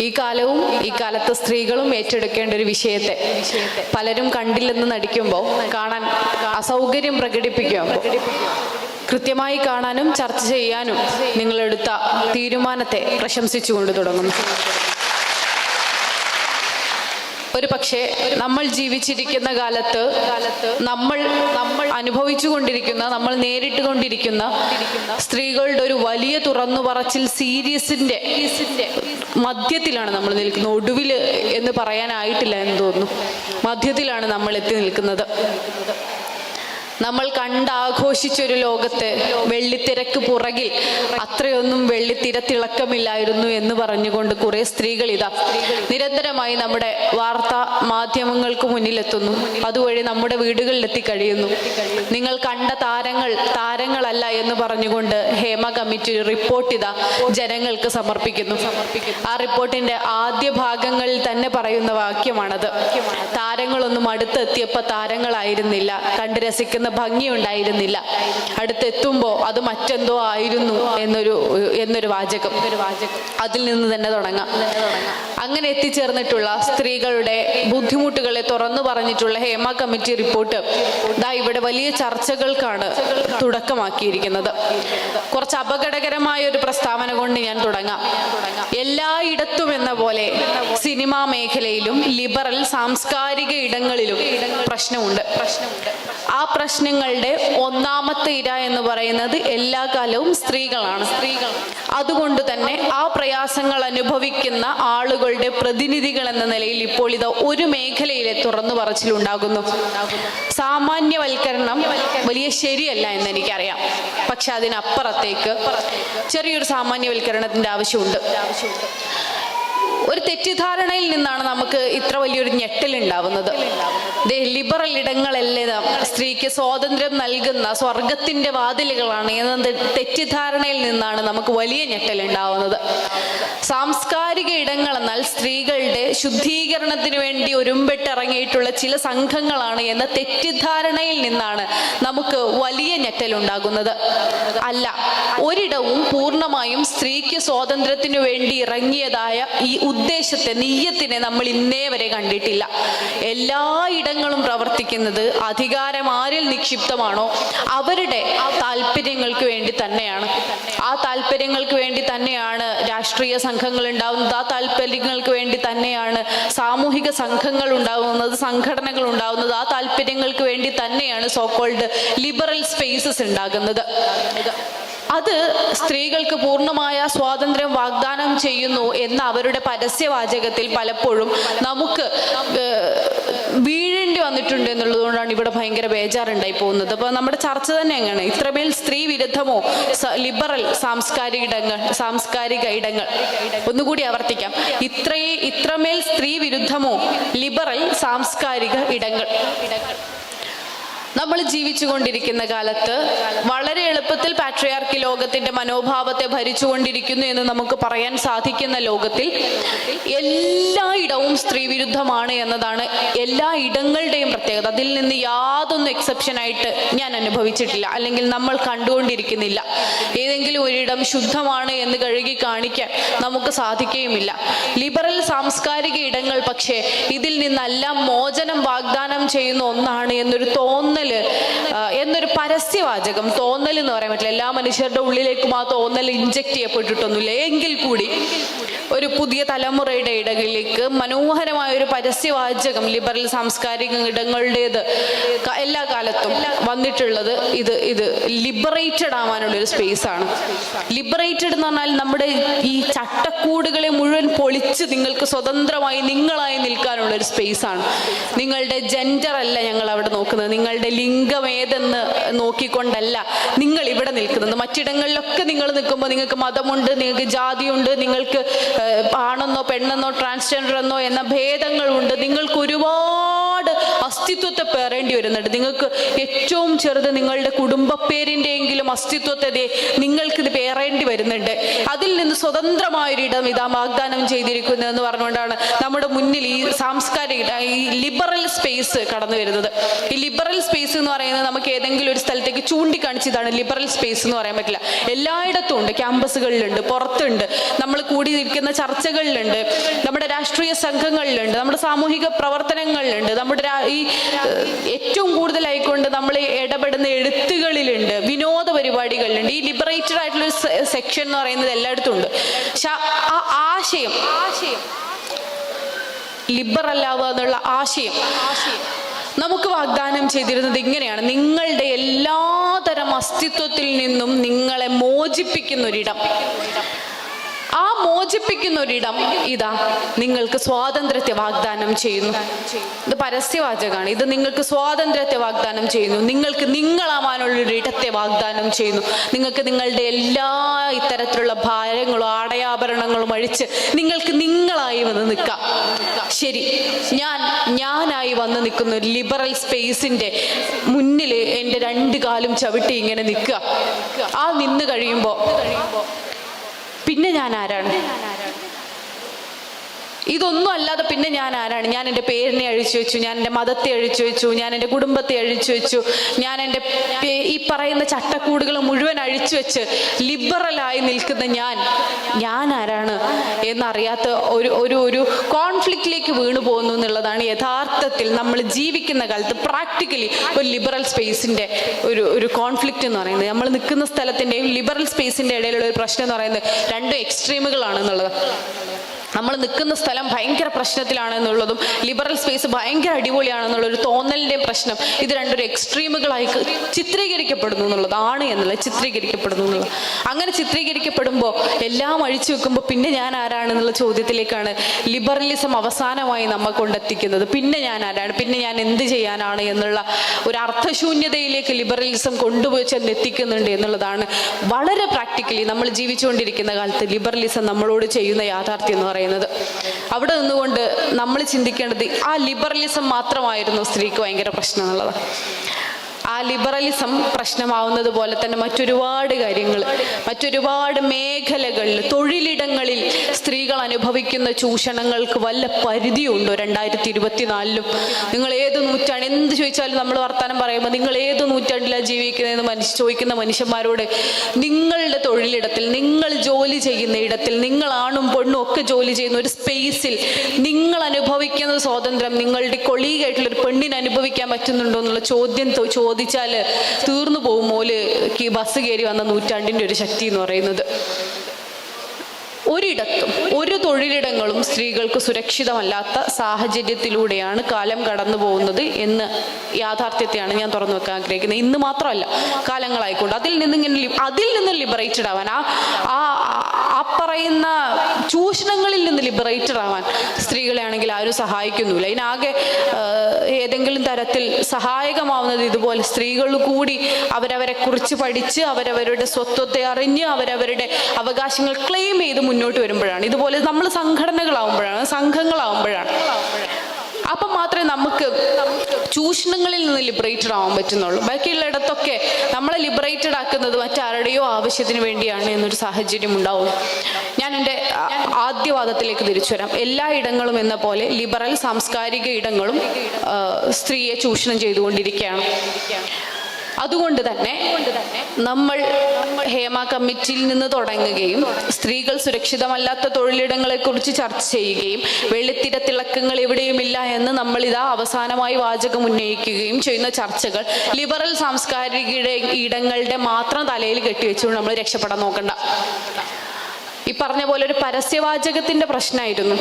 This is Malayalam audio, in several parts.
ഈ കാലവും ഈ കാലത്തെ സ്ത്രീകളും ഏറ്റെടുക്കേണ്ട ഒരു വിഷയത്തെ പലരും കണ്ടില്ലെന്ന് നടിക്കുമ്പോൾ കാണാൻ അസൗകര്യം പ്രകടിപ്പിക്കും. കൃത്യമായി കാണാനും ചർച്ച ചെയ്യാനും നിങ്ങളെടുത്ത തീരുമാനത്തെ പ്രശംസിച്ചുകൊണ്ട് തുടങ്ങുന്നു. ഒരു പക്ഷേ നമ്മൾ ജീവിച്ചിരിക്കുന്ന കാലത്ത് നമ്മൾ നമ്മൾ അനുഭവിച്ചു കൊണ്ടിരിക്കുന്ന നമ്മൾ നേരിട്ട് കൊണ്ടിരിക്കുന്ന സ്ത്രീകളുടെ ഒരു വലിയ തുറന്നു പറച്ചിൽ സീരിയസിന്റെ മധ്യത്തിലാണ് നമ്മൾ നിൽക്കുന്നത്. ഒടുവിൽ എന്ന് പറയാനായിട്ടില്ല എന്ന് തോന്നുന്നു. മധ്യത്തിലാണ് നമ്മൾ എത്തി നിൽക്കുന്നത്. നമ്മൾ കണ്ടാഘോഷിച്ചൊരു ലോകത്ത് വെള്ളിത്തിരക്ക് പുറകിൽ അത്രയൊന്നും വെള്ളിത്തിര തിളക്കമില്ലായിരുന്നു എന്ന് പറഞ്ഞുകൊണ്ട് കുറെ സ്ത്രീകൾ ഇതാ നിരന്തരമായി നമ്മുടെ വാർത്താ മാധ്യമങ്ങൾക്ക് മുന്നിലെത്തുന്നു. അതുവഴി നമ്മുടെ വീടുകളിലെത്തി കഴിയുന്നു. നിങ്ങൾ കണ്ട താരങ്ങൾ താരങ്ങളല്ല എന്ന് പറഞ്ഞുകൊണ്ട് ഹേമ കമ്മിറ്റി റിപ്പോർട്ട് ഇതാ ജനങ്ങൾക്ക് സമർപ്പിക്കുന്നു. ആ റിപ്പോർട്ടിന്റെ ആദ്യ ഭാഗങ്ങളിൽ തന്നെ പറയുന്ന വാക്യമാണത്. താരങ്ങളൊന്നും അടുത്തെത്തിയപ്പോ താരങ്ങളായിരുന്നില്ല. കണ്ട് രസിക്കുന്ന ഭംഗി ഉണ്ടായിരുന്നില്ല അടുത്തെത്തുമ്പോ അത് മറ്റെന്തോ ആയിരുന്നു എന്നൊരു എന്നൊരു വാചകം. അതിൽ നിന്ന് തന്നെ തുടങ്ങാം. അങ്ങനെ എത്തിച്ചേർന്നിട്ടുള്ള സ്ത്രീകളുടെ ബുദ്ധിമുട്ടുകളെ തുറന്നു പറഞ്ഞിട്ടുള്ള ഹേമ കമ്മിറ്റി റിപ്പോർട്ട് ദാ ഇവിടെ വലിയ ചർച്ചകൾക്കാണ് തുടക്കമാക്കിയിരിക്കുന്നത്. കുറച്ച് അപകടകരമായ ഒരു പ്രസ്താവന കൊണ്ട് ഞാൻ തുടങ്ങാം. എല്ലായിടത്തും എന്ന പോലെ സിനിമാ മേഖലയിലും ലിബറൽ സാംസ്കാരിക ഇടങ്ങളിലും പ്രശ്നമുണ്ട്. പ്രശ്നമുണ്ട് ആ പ്രശ്നങ്ങളുടെ ഒന്നാമത്തെ ഇര എന്ന് പറയുന്നത് എല്ലാ കാലവും സ്ത്രീകളാണ്. സ്ത്രീകൾ അതുകൊണ്ട് തന്നെ ആ പ്രയാസങ്ങൾ അനുഭവിക്കുന്ന ആളുകളുടെ പ്രതിനിധികൾ എന്ന നിലയിൽ ഇപ്പോൾ ഇത് ഒരു മേഖലയിലെ തുറന്നു പറച്ചിലുണ്ടാകുന്നു. സാമാന്യവൽക്കരണം വലിയ ശരിയല്ല എന്ന് എനിക്കറിയാം. പക്ഷെ അതിനപ്പുറത്തേക്ക് ചെറിയൊരു സാമാന്യവൽക്കരണത്തിന്റെ ആവശ്യമുണ്ട്. ഒരു തെറ്റിദ്ധാരണയിൽ നിന്നാണ് നമുക്ക് ഇത്ര വലിയൊരു ദേ ലിബറൽ ഇടങ്ങളെല്ലാം സ്ത്രീക്ക് സ്വാതന്ത്ര്യം നൽകുന്ന സ്വർഗത്തിന്റെ വാതിലുകളാണ് എന്ന തെറ്റിദ്ധാരണയിൽ നിന്നാണ് നമുക്ക് വലിയ ഞെട്ടൽ ഉണ്ടാവുന്നത് സാംസ്കാരിക ഇടങ്ങൾ എന്നാൽ സ്ത്രീകളുടെ ശുദ്ധീകരണത്തിന് വേണ്ടി ഒരുമ്പെട്ടിറങ്ങിയിട്ടുള്ള ചില സംഘങ്ങളാണ് എന്ന തെറ്റിദ്ധാരണയിൽ നിന്നാണ് നമുക്ക് വലിയ ഞെട്ടലുണ്ടാകുന്നത്. അല്ല ഒരിടവും പൂർണമായും സ്ത്രീക്ക് സ്വാതന്ത്ര്യത്തിനു വേണ്ടി ഇറങ്ങിയതായ ഈ ഉദ്ദേശത്തെ നീയത്തിനെ നമ്മൾ ഇന്നേ വരെ കണ്ടിട്ടില്ല. എല്ലാ ഇടങ്ങളും പ്രവർത്തിക്കുന്നത് അധികാരം ആരിൽ നിക്ഷിപ്തമാണോ? അവരുടെ താല്പര്യങ്ങൾക്ക് വേണ്ടി തന്നെയാണ്. ആ താല്പര്യങ്ങൾക്ക് വേണ്ടി തന്നെയാണ് രാഷ്ട്രീയ സംഘങ്ങൾ ഉണ്ടാവുന്നത് ആ താല്പര്യങ്ങൾക്ക് വേണ്ടി തന്നെയാണ് സാമൂഹിക സംഘങ്ങൾ ഉണ്ടാവുന്നത് സംഘടനകൾ ഉണ്ടാവുന്നത്. ആ താല്പര്യങ്ങൾക്ക് വേണ്ടി തന്നെയാണ് സോക്കോൾഡ് ലിബറൽ സ്പേസസ് ഉണ്ടാകുന്നത്. അത് സ്ത്രീകൾക്ക് പൂർണമായ സ്വാതന്ത്ര്യം വാഗ്ദാനം ചെയ്യുന്നു എന്ന അവരുടെ പരസ്യവാചകത്തിൽ പലപ്പോഴും നമുക്ക് വന്നിട്ടുണ്ട് എന്നുള്ളതുകൊണ്ടാണ് ഇവിടെ ഭയങ്കര ബേജാറുണ്ടായി പോകുന്നത്. അപ്പോൾ നമ്മുടെ ചർച്ച തന്നെ എങ്ങനെ ഇത്രമേൽ സ്ത്രീ വിരുദ്ധമോ ലിബറൽ സാംസ്കാരിക ഇടങ്ങൾ സാംസ്കാരിക ഇടങ്ങൾ? ഒന്നുകൂടി ആവർത്തിക്കാം. ഇത്രയേ ഇത്രമേൽ സ്ത്രീ വിരുദ്ധമോ ലിബറൽ സാംസ്കാരിക ഇടങ്ങൾ ഇടങ്ങൾ? നമ്മൾ ജീവിച്ചുകൊണ്ടിരിക്കുന്ന കാലത്ത് വളരെ എളുപ്പത്തിൽ പാട്രിയാർക്കി ലോകത്തിന്റെ മനോഭാവത്തെ ഭരിച്ചുകൊണ്ടിരിക്കുന്നു എന്ന് നമുക്ക് പറയാൻ സാധിക്കുന്ന ലോകത്തിൽ എല്ലായിടവും സ്ത്രീ വിരുദ്ധമാണ് എന്നതാണ് എല്ലാ ഇടങ്ങളുടെയും പ്രത്യേകത. അതിൽ നിന്ന് യാതൊന്നും എക്സെപ്ഷൻ ആയിട്ട് ഞാൻ അനുഭവിച്ചിട്ടില്ല. അല്ലെങ്കിൽ നമ്മൾ കണ്ടുകൊണ്ടിരിക്കുന്നില്ല. ഏതെങ്കിലും ഒരിടം ശുദ്ധമാണ് എന്ന് കഴുകി കാണിക്കാൻ നമുക്ക് സാധിക്കുകയുമില്ല. ലിബറൽ സാംസ്കാരിക ഇടങ്ങൾ പക്ഷേ ഇതിൽ നിന്നെല്ലാം മോചനം വാഗ്ദാനം ചെയ്യുന്ന ഒന്നാണ് എന്നൊരു തോന്നൽ ആ, എന്നൊരു പരസ്യവാചകം തോന്നൽ എന്ന് പറയാൻ പറ്റില്ല. എല്ലാ മനുഷ്യരുടെ ഉള്ളിലേക്കും ആ തോന്നൽ ഇഞ്ചക്ട് ചെയ്യപ്പെട്ടിട്ടൊന്നുമില്ല. എങ്കിൽ കൂടി ഒരു പുതിയ തലമുറയുടെ ഇടകളിലേക്ക് മനോഹരമായ ഒരു പരസ്യവാചകം ലിബറൽ സാംസ്കാരിക ഇടങ്ങളുടേത് എല്ലാ കാലത്തും വന്നിട്ടുള്ളത് ഇത് ഇത് ലിബറേറ്റഡ് ആവാനുള്ള ഒരു സ്പേസ് ആണ്. ലിബറേറ്റഡ് എന്ന് പറഞ്ഞാൽ നമ്മുടെ ഈ ചട്ടക്കൂടുകളെ മുഴുവൻ പൊളിച്ച് നിങ്ങൾക്ക് സ്വതന്ത്രമായി നിങ്ങളായി നിൽക്കാനുള്ള ഒരു സ്പേസ് ആണ്. നിങ്ങളുടെ ജെൻഡർ അല്ല ഞങ്ങൾ അവിടെ നോക്കുന്നത്. നിങ്ങളുടെ ലിംഗം ഏതെന്ന് നോക്കിക്കൊണ്ടല്ല നിങ്ങൾ ഇവിടെ നിൽക്കുന്നത്. മറ്റിടങ്ങളിലൊക്കെ നിങ്ങൾ നിൽക്കുമ്പോൾ നിങ്ങൾക്ക് മതമുണ്ട് നിങ്ങൾക്ക് ജാതിയുണ്ട് നിങ്ങൾക്ക് ആണെന്നോ പെണ്ണെന്നോ ട്രാൻസ്ജെൻഡർ എന്നോ എന്ന ഭേദങ്ങളുണ്ട്. നിങ്ങൾക്ക് ഒരുപാട് അസ്തിത്വത്തെ പേറേണ്ടി വരുന്നുണ്ട്. നിങ്ങൾക്ക് ഏറ്റവും ചെറുത് നിങ്ങളുടെ കുടുംബപ്പേരിന്റെയെങ്കിലും അസ്തിത്വത്തെ ദേ നിങ്ങൾക്ക് ഇത് പേറേണ്ടി വരുന്നുണ്ട്. അതിൽ നിന്ന് സ്വതന്ത്രമായൊരിടം ഇതാ വാഗ്ദാനം ചെയ്തിരിക്കുന്നത് എന്ന് പറഞ്ഞുകൊണ്ടാണ് നമ്മുടെ മുന്നിൽ ഈ സാംസ്കാരിക ഈ ലിബറൽ സ്പേസ് കടന്നു വരുന്നത്. ഈ ലിബറൽ സ്പേസ് എന്ന് പറയുന്നത് നമുക്ക് ഏതെങ്കിലും ഒരു സ്ഥലത്തേക്ക് ചൂണ്ടിക്കാണിച്ച് ഇതാണ് ലിബറൽ സ്പേസ് എന്ന് പറയാൻ പറ്റില്ല. എല്ലായിടത്തും ഉണ്ട്. ക്യാമ്പസുകളിലുണ്ട് പുറത്തുണ്ട്. നമ്മൾ കൂടി നിൽക്കുന്ന ചർച്ചകളിലുണ്ട്. നമ്മുടെ രാഷ്ട്രീയ സംഘങ്ങളിലുണ്ട്. നമ്മുടെ സാമൂഹിക പ്രവർത്തനങ്ങളിലുണ്ട്. നമ്മുടെ ഈ ഏറ്റവും കൂടുതലായിക്കൊണ്ട് നമ്മൾ ഇടപെടുന്ന എഴുത്തുകളിലുണ്ട്. വിനോദ പരിപാടികളിലുണ്ട്. ഈ ലിബറേറ്റഡ് ആയിട്ടുള്ള സെക്ഷൻ എന്ന് പറയുന്നത് എല്ലായിടത്തും ഉണ്ട്. പക്ഷെ ആ ആശയം ആശയം ലിബറൽ ആവുക എന്നുള്ള ആശയം നമുക്ക് വാഗ്ദാനം ചെയ്തിരുന്നത് ഇങ്ങനെയാണ്. നിങ്ങളുടെ എല്ലാതരം അസ്തിത്വത്തിൽ നിന്നും നിങ്ങളെ മോചിപ്പിക്കുന്ന ഒരിടം ആ മോചിപ്പിക്കുന്ന ഒരിടം ഇതാ. നിങ്ങൾക്ക് സ്വാതന്ത്ര്യത്തെ വാഗ്ദാനം ചെയ്യുന്നു. ഇത് പരസ്യവാചകമാണ്. ഇത് നിങ്ങൾക്ക് സ്വാതന്ത്ര്യത്തെ വാഗ്ദാനം ചെയ്യുന്നു. നിങ്ങൾക്ക് നിങ്ങളാവാനുള്ള ഒരു ഇടത്തെ വാഗ്ദാനം ചെയ്യുന്നു. നിങ്ങൾക്ക് നിങ്ങളുടെ എല്ലാ ഇത്തരത്തിലുള്ള ഭാരങ്ങളും ആടയാഭരണങ്ങളും അഴിച്ച് നിങ്ങൾക്ക് നിങ്ങളായി വന്ന് നിൽക്കാം. ശരി. ഞാൻ ഞാനായി വന്ന് നിൽക്കുന്ന ഒരു ലിബറൽ സ്പേസിന്റെ മുന്നിൽ എന്റെ രണ്ട് കാലും ചവിട്ടി ഇങ്ങനെ നിൽക്കുക. ആ നിന്ന് കഴിയുമ്പോൾ പിന്നെ ഞാൻ ആരാണ്? ഇതൊന്നും അല്ലാതെ പിന്നെ ഞാൻ ആരാണ്? ഞാൻ എന്റെ പേരിനെ അഴിച്ചു വെച്ചു ഞാൻ എന്റെ മതത്തെ അഴിച്ചു വെച്ചു ഞാൻ എന്റെ കുടുംബത്തെ അഴിച്ചു വെച്ചു ഞാൻ എന്റെ ഈ പറയുന്ന ചട്ടക്കൂടുകൾ മുഴുവൻ അഴിച്ചു വെച്ച് ലിബറലായി നിൽക്കുന്ന ഞാൻ ഞാൻ ആരാണ് എന്നറിയാത്ത ഒരു ഒരു ഒരു കോൺഫ്ലിക്റ്റിലേക്ക് വീണു പോകുന്നു എന്നുള്ളതാണ് യഥാർത്ഥത്തിൽ നമ്മൾ ജീവിക്കുന്ന കാലത്ത് പ്രാക്ടിക്കലി ഒരു ലിബറൽ സ്പേസിന്റെ ഒരു ഒരു കോൺഫ്ലിക്റ്റ് എന്ന് പറയുന്നത്. നമ്മൾ നിൽക്കുന്ന സ്ഥലത്തിന്റെയും ലിബറൽ സ്പേസിന്റെ ഇടയിലുള്ള ഒരു പ്രശ്നം എന്ന് പറയുന്നത് രണ്ടും എക്സ്ട്രീമുകളാണ് എന്നുള്ളത് നമ്മൾ നിൽക്കുന്ന സ്ഥലം ഭയങ്കര പ്രശ്നത്തിലാണെന്നുള്ളതും ലിബറൽ സ്പേസ് ഭയങ്കര അടിപൊളിയാണെന്നുള്ള ഒരു തോന്നലിന്റെയും പ്രശ്നം. ഇത് രണ്ടൊരു എക്സ്ട്രീമുകളായി ചിത്രീകരിക്കപ്പെടുന്നു എന്നുള്ളതാണ് എന്നുള്ളത് ചിത്രീകരിക്കപ്പെടുന്നു എന്നുള്ളത് അങ്ങനെ ചിത്രീകരിക്കപ്പെടുമ്പോൾ എല്ലാം അഴിച്ചു വെക്കുമ്പോൾ പിന്നെ ഞാൻ ആരാണെന്നുള്ള ചോദ്യത്തിലേക്കാണ് ലിബറലിസം അവസാനമായി നമ്മൾ കൊണ്ടെത്തിക്കുന്നത്. പിന്നെ ഞാൻ ആരാണ്? പിന്നെ ഞാൻ എന്ത് ചെയ്യാനാണ് എന്നുള്ള ഒരു അർത്ഥശൂന്യതയിലേക്ക് ലിബറലിസം കൊണ്ടുപോയി ചെന്ന് എത്തിക്കുന്നുണ്ട് എന്നുള്ളതാണ് വളരെ പ്രാക്ടിക്കലി നമ്മൾ ജീവിച്ചുകൊണ്ടിരിക്കുന്ന കാലത്ത് ലിബറലിസം നമ്മളോട് ചെയ്യുന്ന യാഥാർത്ഥ്യം എന്ന് പറയുന്നത്. അവിടെ നിന്നുകൊണ്ട് നമ്മൾ ചിന്തിക്കേണ്ടത് ആ ലിബറലിസം മാത്രമായിരുന്നു സ്ത്രീക്ക് ഭയങ്കര പ്രശ്നം എന്നുള്ളതാണ് ആ ലിബറലിസം പ്രശ്നമാവുന്നത് പോലെ തന്നെ മറ്റൊരുപാട് കാര്യങ്ങൾ മറ്റൊരുപാട് മേഖലകളിൽ തൊഴിലിടങ്ങളിൽ സ്ത്രീകൾ അനുഭവിക്കുന്ന ചൂഷണങ്ങൾക്ക് വല്ല പരിധിയുണ്ടോ? രണ്ടായിരത്തി ഇരുപത്തിനാലിലും നിങ്ങൾ ഏത് നൂറ്റാണ്ട് എന്ത് ചോദിച്ചാലും നമ്മൾ വർത്തമാനം പറയുമ്പോൾ നിങ്ങൾ ഏത് നൂറ്റാണ്ടിലാണ് ജീവിക്കുന്നതെന്ന് മനുഷ്യ ചോദിക്കുന്ന മനുഷ്യന്മാരോട് നിങ്ങളുടെ തൊഴിലിടത്തിൽ നിങ്ങൾ ജോലി ചെയ്യുന്ന ഇടത്തിൽ നിങ്ങൾ ആണും പെണ്ണും ഒക്കെ ജോലി ചെയ്യുന്ന ഒരു സ്പേസിൽ നിങ്ങൾ അനുഭവിക്കുന്ന സ്വാതന്ത്ര്യം നിങ്ങളുടെ കൊളീഗായിട്ടുള്ള ഒരു പെണ്ണിന് അനുഭവിക്കാൻ പറ്റുന്നുണ്ടോ എന്നുള്ള ചോദ്യം തോ- ചോദിച്ചാൽ തീർന്നു പോകും മോൽ ബസ് കയറി വന്ന നൂറ്റാണ്ടിന്റെ ഒരു ശക്തി എന്ന് പറയുന്നത്. ഒരിടത്തും ഒരു തൊഴിലിടങ്ങളും സ്ത്രീകൾക്ക് സുരക്ഷിതമല്ലാത്ത സാഹചര്യത്തിലൂടെയാണ് കാലം കടന്നു പോകുന്നത് എന്ന് യാഥാർത്ഥ്യത്തെയാണ് ഞാൻ തുറന്നു വെക്കാൻ ആഗ്രഹിക്കുന്നത്. ഇന്ന് മാത്രമല്ല കാലങ്ങളായിക്കൊണ്ട്. അതിൽ നിന്ന് ഇങ്ങനെ അതിൽ നിന്ന് ലിബറേറ്റഡ് ആവാൻ ആ പറയുന്ന ചൂഷണങ്ങളിൽ നിന്ന് ലിബറേറ്റഡ് ആവാൻ സ്ത്രീകളെ ആണെങ്കിൽ ആരും സഹായിക്കുന്നില്ല. ഇതിനാകെ ആ, ഏതെങ്കിലും തരത്തിൽ സഹായകമാവുന്നത് ഇതുപോലെ സ്ത്രീകൾ കൂടി അവരവരെ കുറിച്ച് പഠിച്ച് അവരവരുടെ സ്വത്വത്തെ അറിഞ്ഞ് അവരവരുടെ അവകാശങ്ങൾ ക്ലെയിം ചെയ്ത് മുന്നോട്ട് വരുമ്പോഴാണ്. ഇതുപോലെ നമ്മൾ സംഘടനകളാവുമ്പോഴാണ് സംഘങ്ങളാവുമ്പോഴാണ്. അപ്പം മാത്രമേ നമുക്ക് ചൂഷണങ്ങളിൽ നിന്ന് ലിബറേറ്റഡ് ആവാൻ പറ്റുന്നുള്ളൂ. ബാക്കിയുള്ളിടത്തൊക്കെ നമ്മളെ ലിബറേറ്റഡ് ആക്കുന്നത് മറ്റാരുടെയോ ആവശ്യത്തിന് വേണ്ടിയാണ് എന്നൊരു സാഹചര്യം ഉണ്ടാവും. ഞാൻ എന്റെ ആദ്യവാദത്തിലേക്ക് തിരിച്ചു വരാം. എല്ലാ ഇടങ്ങളും എന്ന പോലെ ലിബറൽ സാംസ്കാരിക ഇടങ്ങളും സ്ത്രീയെ ചൂഷണം ചെയ്തുകൊണ്ടിരിക്കുകയാണ്. അതുകൊണ്ട് തന്നെ നമ്മൾ ഹേമ കമ്മിറ്റിയിൽ നിന്ന് തുടങ്ങുകയും സ്ത്രീകൾ സുരക്ഷിതമല്ലാത്ത തൊഴിലിടങ്ങളെ കുറിച്ച് ചർച്ച ചെയ്യുകയും വെള്ളിത്തിര തിളക്കങ്ങൾ എവിടെയുമില്ല എന്ന് നമ്മൾ ഇതാ അവസാനമായി വാചകം ഉന്നയിക്കുകയും ചെയ്യുന്ന ചർച്ചകൾ ലിബറൽ സാംസ്കാരിക ഇട- ഇടങ്ങളുടെ മാത്രം തലയിൽ കെട്ടിവെച്ചുകൊണ്ട് നമ്മൾ രക്ഷപ്പെടാൻ നോക്കണ്ട. ഈ പറഞ്ഞ പോലെ ഒരു പരസ്യവാചകത്തിന്റെ പ്രശ്നമായിരുന്നു.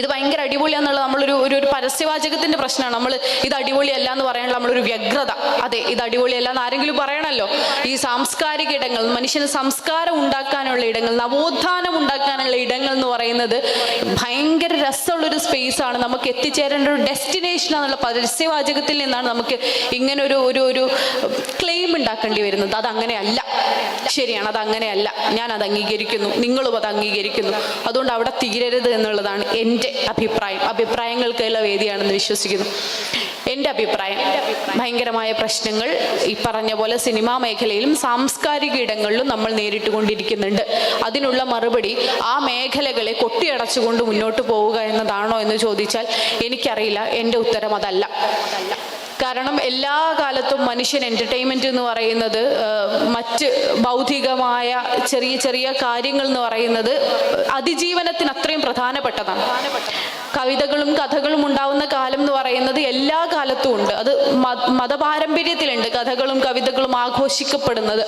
ഇത് ഭയങ്കര അടിപൊളിയാന്നുള്ളത് നമ്മളൊരു ഒരു ഒരു പരസ്യവാചകത്തിന്റെ പ്രശ്നമാണ്. നമ്മൾ ഇത് അടിപൊളിയല്ല എന്ന് പറയാനുള്ള നമ്മളൊരു വ്യഗ്രത. അതെ ഇത് അടിപൊളിയല്ല എന്ന് ആരെങ്കിലും പറയണല്ലോ. ഈ സാംസ്കാരിക ഇടങ്ങൾ മനുഷ്യന് സംസ്കാരം ഉണ്ടാക്കാനുള്ള ഇടങ്ങൾ നവോത്ഥാനം ഉണ്ടാക്കാനുള്ള ഇടങ്ങൾ എന്ന് പറയുന്നത് ഭയങ്കര രസമുള്ളൊരു സ്പേസ് ആണ്. നമുക്ക് എത്തിച്ചേരേണ്ട ഒരു ഡെസ്റ്റിനേഷൻ എന്നുള്ള പരസ്യവാചകത്തിൽ നിന്നാണ് നമുക്ക് ഇങ്ങനെ ഒരു ഒരു ഒരു ക്ലെയിം ഉണ്ടാക്കേണ്ടി വരുന്നത്. അത് അങ്ങനെയല്ല ശരിയാണ് അത് അങ്ങനെയല്ല ഞാൻ അത് അംഗീകരിക്കുന്നു. നിങ്ങളും അത് അംഗീകരിക്കുന്നു. അതുകൊണ്ട് അവിടെ തീരരുത് എന്നുള്ളതാണ് എന്റെ അഭിപ്രായം. അഭിപ്രായങ്ങൾക്കുള്ള വേദിയാണെന്ന് വിശ്വസിക്കുന്നു. എന്റെ അഭിപ്രായം ഭയങ്കരമായ പ്രശ്നങ്ങൾ ഈ പറഞ്ഞ പോലെ സിനിമാ മേഖലയിലും സാംസ്കാരിക ഇടങ്ങളിലും നമ്മൾ നേരിട്ട് കൊണ്ടിരിക്കുന്നുണ്ട് അതിനുള്ള മറുപടി ആ മേഖലകളെ കൊട്ടിയടച്ചുകൊണ്ട് മുന്നോട്ട് പോവുക എന്നതാണോ എന്ന് ചോദിച്ചാൽ എനിക്കറിയില്ല. എന്റെ ഉത്തരം അതല്ല. കാരണം എല്ലാ കാലത്തും മനുഷ്യൻ എന്റർടൈൻമെന്റ് എന്ന് പറയുന്നത് മറ്റ് ബൗദ്ധികമായ ചെറിയ ചെറിയ കാര്യങ്ങൾ എന്ന് പറയുന്നത് അതിജീവനത്തിന് അത്രയും പ്രധാനപ്പെട്ടതാണ്. കവിതകളും കഥകളും ഉണ്ടാവുന്ന കാലം എന്ന് പറയുന്നത് എല്ലാ കാലത്തും ഉണ്ട്. അത് മതപാരമ്പര്യത്തിലുണ്ട് കഥകളും കവിതകളും ആഘോഷിക്കപ്പെടുന്നത്.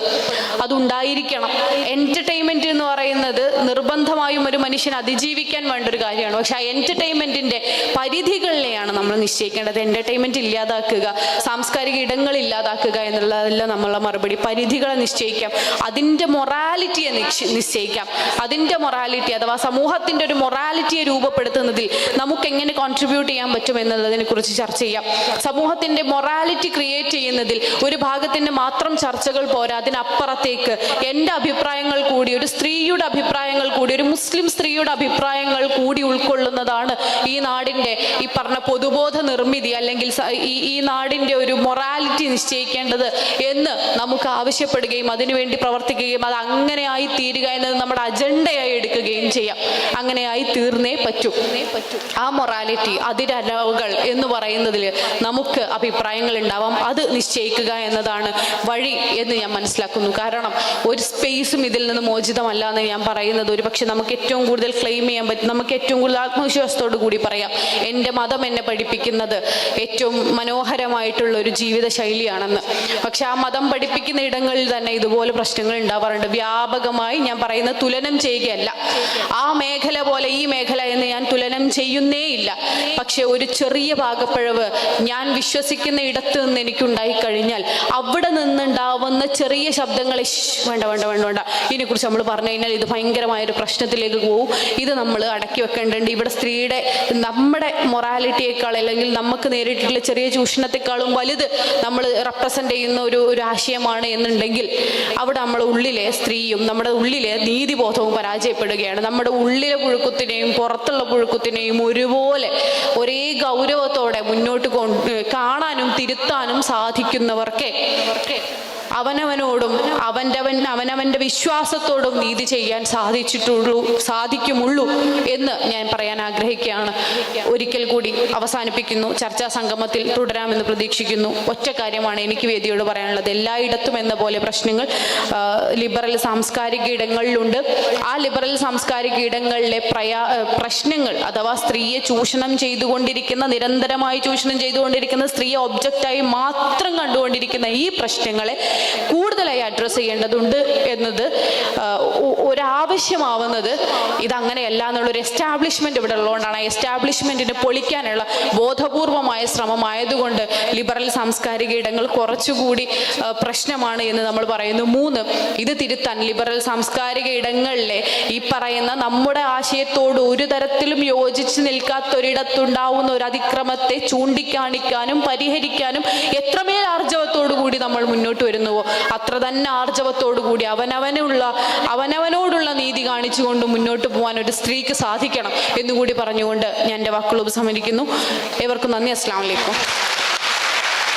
അതുണ്ടായിരിക്കണം. എന്റർടൈൻമെന്റ് എന്ന് പറയുന്നത് നിർബന്ധമായും ഒരു മനുഷ്യൻ അതിജീവിക്കാൻ വേണ്ട ഒരു കാര്യമാണ്. പക്ഷെ ആ എന്റർടൈൻമെന്റിന്റെ പരിധികളിലെയാണ് നമ്മൾ നിശ്ചയിക്കേണ്ടത്. എന്റർടൈൻമെന്റ് ഇല്ലാതാക്കുക സാംസ്കാരിക ഇടങ്ങൾ ഇല്ലാതാക്കുക എന്നുള്ളതെല്ലാം നമ്മളെ മറുപടി. പരിധികളെ നിശ്ചയിക്കാം. അതിന്റെ മൊറാലിറ്റിയെ നിശ്ചയിക്കാം. അതിന്റെ മൊറാലിറ്റി അഥവാ സമൂഹത്തിന്റെ ഒരു മൊറാലിറ്റിയെ രൂപപ്പെടുത്തുന്നതിൽ നമുക്ക് എങ്ങനെ കോൺട്രിബ്യൂട്ട് ചെയ്യാൻ പറ്റും എന്നുള്ളതിനെ കുറിച്ച് ചർച്ച ചെയ്യാം. സമൂഹത്തിന്റെ മൊറാലിറ്റി ക്രിയേറ്റ് ചെയ്യുന്നതിൽ ഒരു ഭാഗത്തിന്റെ മാത്രം ചർച്ചകൾ പോരാ. അതിനപ്പുറത്തേക്ക് എന്റെ അഭിപ്രായങ്ങൾ കൂടി ഒരു സ്ത്രീയുടെ അഭിപ്രായങ്ങൾ കൂടി ഒരു മുസ്ലിം സ്ത്രീയുടെ അഭിപ്രായങ്ങൾ കൂടി ഉൾക്കൊള്ളുന്നതാണ് ഈ നാടിന്റെ ഈ പറഞ്ഞ പൊതുബോധ നിർമ്മിതി അല്ലെങ്കിൽ ഈ നാടിന്റെ ഒരു മൊറാലിറ്റി നിശ്ചയിക്കേണ്ടത് എന്ന് നമുക്ക് ആവശ്യപ്പെടുകയും അതിനുവേണ്ടി പ്രവർത്തിക്കുകയും അത് അങ്ങനെയായി തീരുക എന്നത് നമ്മുടെ അജണ്ടയായി എടുക്കുകയും ചെയ്യാം. അങ്ങനെയായി തീർന്നേ പറ്റൂ. ആ മൊറാലിറ്റി അതിരലവുകൾ എന്ന് പറയുന്നതിൽ നമുക്ക് അഭിപ്രായങ്ങൾ ഉണ്ടാവാം. അത് നിശ്ചയിക്കുക എന്നതാണ് വഴി എന്ന് ഞാൻ മനസ്സിലാക്കുന്നു. കാരണം ഒരു സ്പേസും ഇതിൽ നിന്ന് മോചിതമല്ല എന്ന് ഞാൻ പറയുന്നത്. ഒരു പക്ഷെ നമുക്ക് ഏറ്റവും കൂടുതൽ ക്ലെയിം ചെയ്യാൻ പറ്റും നമുക്ക് ഏറ്റവും കൂടുതൽ ആത്മവിശ്വാസത്തോടു കൂടി പറയാം. എന്റെ മതം എന്നെ പഠിപ്പിക്കുന്നത് ഏറ്റവും മനോഹരമായിട്ടുള്ള ഒരു ജീവിത ശൈലിയാണെന്ന് പക്ഷെ ആ മതം പഠിപ്പിക്കുന്ന ഇടങ്ങളിൽ തന്നെ ഇതുപോലെ പ്രശ്നങ്ങൾ ഉണ്ടാവാറുണ്ട്. വ്യാപകമായി ഞാൻ പറയുന്ന തുലനം ചെയ്യുകയല്ല. ആ മേഖല പോലെ ഈ മേഖല എന്ന് ഞാൻ തുലനം ചെയ്യുന്നേ ഇല്ല പക്ഷെ ഒരു ചെറിയ ഭാഗപ്പഴവ് ഞാൻ വിശ്വസിക്കുന്ന ഇടത്ത് നിന്ന് എനിക്കുണ്ടായി കഴിഞ്ഞാൽ അവിടെ നിന്നുണ്ടാവുന്ന ചെറിയ ശബ്ദങ്ങൾ "ഇഷ്, വേണ്ട വേണ്ട വേണ്ട വേണ്ട. ഇതിനെക്കുറിച്ച് നമ്മൾ പറഞ്ഞു കഴിഞ്ഞാൽ ഇത് ഭയങ്കരമായ ഒരു പ്രശ്നത്തിലേക്ക് പോകും ഇത് നമ്മൾ അടക്കി വെക്കേണ്ടതുണ്ട്. ഇവിടെ സ്ത്രീയുടെ നമ്മുടെ മൊറാലിറ്റിയേക്കാൾ അല്ലെങ്കിൽ നമുക്ക് നേരിട്ടിട്ടുള്ള ചെറിയ ചൂഷണത്തെക്കാളും വലുത് നമ്മൾ റെപ്രസെന്റ് ചെയ്യുന്ന ഒരു ഒരു ആശയമാണ് എന്നുണ്ടെങ്കിൽ അവിടെ നമ്മുടെ ഉള്ളിലെ സ്ത്രീയും നമ്മുടെ ഉള്ളിലെ നീതിബോധവും പരാജയപ്പെടുകയാണ്. നമ്മുടെ ഉള്ളിലെ പുഴുക്കുത്തിനെയും പുറത്തുള്ള പുഴുക്കുത്തിനെയും ഒരുപോലെ ഒരേ ഗൗരവത്തോടെ മുന്നോട്ട് കാണാനും തിരുത്താനും സാധിക്കുന്നവർക്ക് അവനവനോടും അവന്റെവൻ അവനവന്റെ വിശ്വാസത്തോടും നീതി ചെയ്യാൻ സാധിച്ചിട്ടുള്ളൂ സാധിക്കുമുള്ളൂ എന്ന് ഞാൻ പറയാൻ ആഗ്രഹിക്കുകയാണ്. ഒരിക്കൽ കൂടി അവസാനിപ്പിക്കുന്നു. ചർച്ചാ സംഗമത്തിൽ തുടരാമെന്ന് പ്രതീക്ഷിക്കുന്നു. ഒറ്റ കാര്യമാണ് എനിക്ക് വേദിയോട് പറയാനുള്ളത്. എല്ലായിടത്തും എന്ന പോലെ പ്രശ്നങ്ങൾ ലിബറൽ സാംസ്കാരിക ഇടങ്ങളിലുണ്ട്. ആ ലിബറൽ സാംസ്കാരിക ഇടങ്ങളിലെ പ്രയാ പ്രശ്നങ്ങൾ അഥവാ സ്ത്രീയെ ചൂഷണം ചെയ്തുകൊണ്ടിരിക്കുന്ന നിരന്തരമായി ചൂഷണം ചെയ്തുകൊണ്ടിരിക്കുന്ന സ്ത്രീയെ ഒബ്ജക്റ്റായി മാത്രം കണ്ടുകൊണ്ടിരിക്കുന്ന ഈ പ്രശ്നങ്ങളെ കൂടുതലായി അഡ്രസ്സ് ചെയ്യേണ്ടതുണ്ട് എന്നത് ഒരാവശ്യമാവുന്നത് ഇതങ്ങനെയല്ല എന്നുള്ളൊരു എസ്റ്റാബ്ലിഷ്മെന്റ് ഇവിടെ ഉള്ളതുകൊണ്ടാണ് ആ പൊളിക്കാനുള്ള ബോധപൂർവമായ ശ്രമമായതുകൊണ്ട് ലിബറൽ സാംസ്കാരിക ഇടങ്ങൾ കുറച്ചുകൂടി പ്രശ്നമാണ് എന്ന് നമ്മൾ പറയുന്നു. മൂന്ന് ഇത് തിരുത്താൻ ലിബറൽ സാംസ്കാരിക ഇടങ്ങളിലെ ഈ പറയുന്ന നമ്മുടെ ആശയത്തോട് ഒരു തരത്തിലും യോജിച്ച് നിൽക്കാത്തൊരിടത്തുണ്ടാവുന്ന ഒരു അതിക്രമത്തെ ചൂണ്ടിക്കാണിക്കാനും പരിഹരിക്കാനും എത്രമേൽ ആർജവത്തോടു കൂടി നമ്മൾ മുന്നോട്ട് വരുന്നുവോ അത്ര തന്നെ ആർജവത്തോടു കൂടി അവനവനുള്ള അവനവനോടുള്ള നീതി കാണിച്ചുകൊണ്ട് മുന്നോട്ട് പോകാൻ ഒരു സ്ത്രീക്ക് സാധിക്കണം എന്നുകൂടി പറഞ്ഞുകൊണ്ട് ഞാൻ എന്റെ വാക്കുകൾ ഉപസംഹരിക്കുന്നു. ഏവർക്കും നന്ദി. അസ്സാം വലൈക്കും